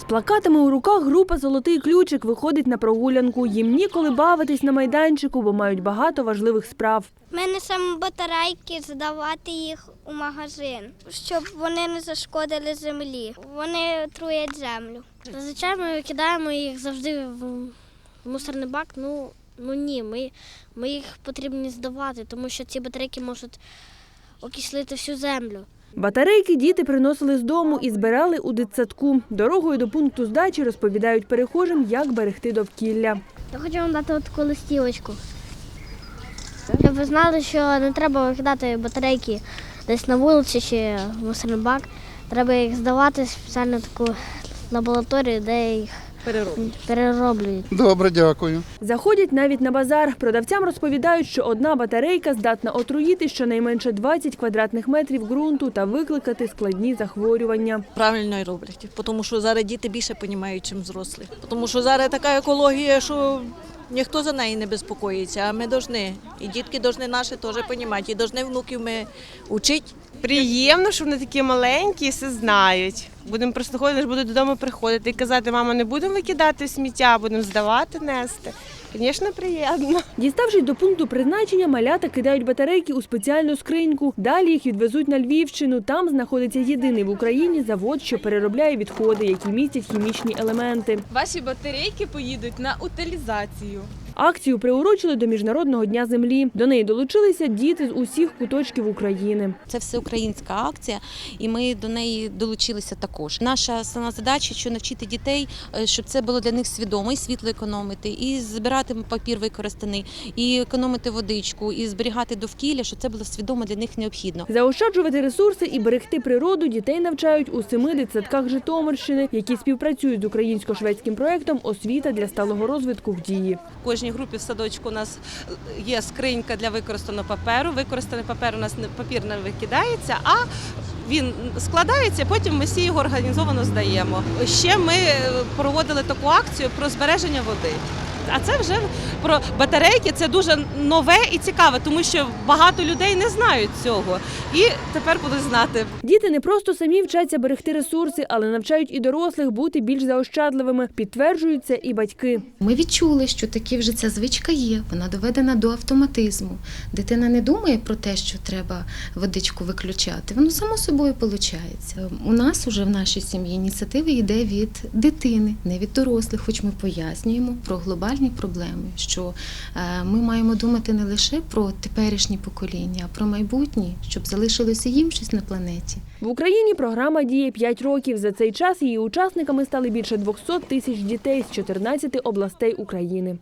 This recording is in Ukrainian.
З плакатами у руках група Золотий ключик виходить на прогулянку. Їм ніколи бавитись на майданчику, бо мають багато важливих справ. Ми несемо батарейки, здавати їх у магазин, щоб вони не зашкодили землі. Вони труять землю. Зазвичай ми викидаємо їх завжди в в мусорний бак. Ну, ну ні, ми, ми їх потрібно здавати, тому що ці батарейки можуть окислити всю землю. Батарейки діти приносили з дому і збирали у дитсадку. Дорогою до пункту здачі розповідають перехожим, як берегти довкілля. Я хочу вам дати таку листівочку. Щоб ви знали, що не треба викидати батарейки десь на вулиці чи в мусорний бак. Треба їх здавати в спеціальну таку лабораторію, де їх перероблюють. Добре, дякую. Заходять навіть на базар. Продавцям розповідають, що одна батарейка здатна отруїти щонайменше 20 квадратних метрів ґрунту та викликати складні захворювання. Правильно й роблять, тому що зараз діти більше розуміють, ніж взрослі. Тому що зараз така екологія, що ніхто за неї не безпокоїться, а ми повинні. І дітки повинні наші теж розуміти, і повинні внуків ми вчити. Приємно, що вони такі маленькі і все знають. Будемо просто ходити, будуть додому приходити і казати, мама, не будемо викидати сміття, будемо здавати, нести. Звісно, приємно. Діставшись до пункту призначення, малята кидають батарейки у спеціальну скриньку. Далі їх відвезуть на Львівщину. Там знаходиться єдиний в Україні завод, що переробляє відходи, які містять хімічні елементи. Ваші батарейки поїдуть на утилізацію. Акцію приурочили до Міжнародного дня землі. До неї долучилися діти з усіх куточків України. Це всеукраїнська акція, і ми до неї долучилися також. Наша основна задача, що навчити дітей, е, щоб це було для них свідомо, і світло економити, і збирати папір використаний, і економити водичку, і зберігати довкілля, щоб це було свідомо для них необхідно. Заощаджувати ресурси і берегти природу дітей навчають у семи дитсадках Житомирщини, які співпрацюють з українсько-шведським проєктом Освіта для сталого розвитку в дії. В кожній групі в садочку у нас є скринька для використаного паперу. Використаний папер у нас папір не викидається, а він складається, потім ми всі його організовано здаємо. Ще ми е, проводили таку акцію про збереження води. А це вже про батарейки. Це дуже нове і цікаве, тому що багато людей не знають цього. І тепер будуть знати. Діти не просто самі вчаться берегти ресурси, але навчають і дорослих бути більш заощадливими. Підтверджують це і батьки. Ми відчули, що таки вже ця звичка є, вона доведена до автоматизму. Дитина не думає про те, що треба водичку виключати. Воно само собою виходить. У нас уже в нашій сім'ї ініціатива йде від дитини, не від дорослих, хоч ми пояснюємо про глобальні проблеми, що е, ми маємо думати не лише про теперішні покоління, а про майбутні, щоб залишилося їм щось на планеті. В Україні програма діє 5 років. За цей час її учасниками стали більше 200 тисяч дітей з 14 областей України.